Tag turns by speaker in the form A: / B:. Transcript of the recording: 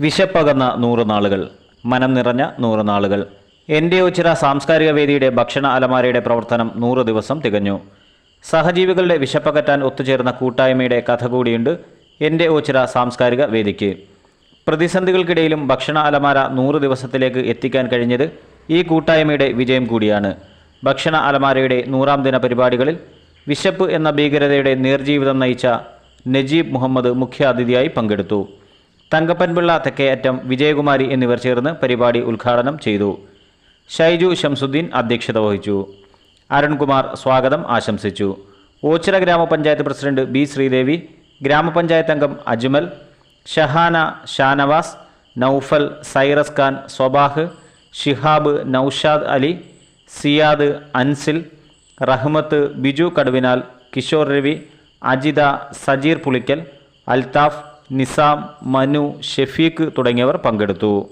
A: വിശപ്പകന്ന നൂറ് നാളുകൾ മനം നിറഞ്ഞ നൂറ് നാളുകൾ എന്റെ ഒച്ചിറ സാംസ്കാരിക വേദിയുടെ ഭക്ഷണ അലമാരയുടെ പ്രവർത്തനം നൂറ് ദിവസം തികഞ്ഞു. സഹജീവികളുടെ വിശപ്പകറ്റാൻ ഒത്തുചേർന്ന കൂട്ടായ്മയുടെ കഥ കൂടിയുണ്ട് എന്റെ ഓച്ചിറ സാംസ്കാരിക വേദിക്ക്. പ്രതിസന്ധികൾക്കിടയിലും ഭക്ഷണ അലമാര നൂറ് ദിവസത്തിലേക്ക് എത്തിക്കാൻ കഴിഞ്ഞത് ഈ കൂട്ടായ്മയുടെ വിജയം കൂടിയാണ്. ഭക്ഷണ അലമാരയുടെ നൂറാം ദിന പരിപാടികളിൽ വിശപ്പ് എന്ന ഭീകരതയുടെ നേർജീവിതം നയിച്ച നജീബ് മുഹമ്മദ് മുഖ്യാതിഥിയായി പങ്കെടുത്തു. തങ്കപ്പൻപിള്ള തെക്കേയറ്റം വിജയകുമാരി എന്നിവർ ചേർന്ന് പരിപാടി ഉദ്ഘാടനം ചെയ്തു. ഷൈജു ഷംസുദ്ദീൻ അധ്യക്ഷത വഹിച്ചു. അരുൺകുമാർ സ്വാഗതം ആശംസിച്ചു. ഓച്ചിറ ഗ്രാമപഞ്ചായത്ത് പ്രസിഡന്റ് ബി ശ്രീദേവി ഗ്രാമപഞ്ചായത്ത് അംഗം അജ്മൽ ഷഹാന ഷാനവാസ് നൌഫൽ സൈറസ് ഖാൻ സ്വബാഹ് ഷിഹാബ് നൌഷാദ് അലി സിയാദ് അൻസിൽ റഹ്മത്ത് ബിജു കടുവിനാൽ കിഷോർ രവി അജിത സജീർ പുളിക്കൽ അൽതാഫ് നിസാം മനു ഷെഫീഖ് തുടങ്ങിയവർ പങ്കെടുത്തു.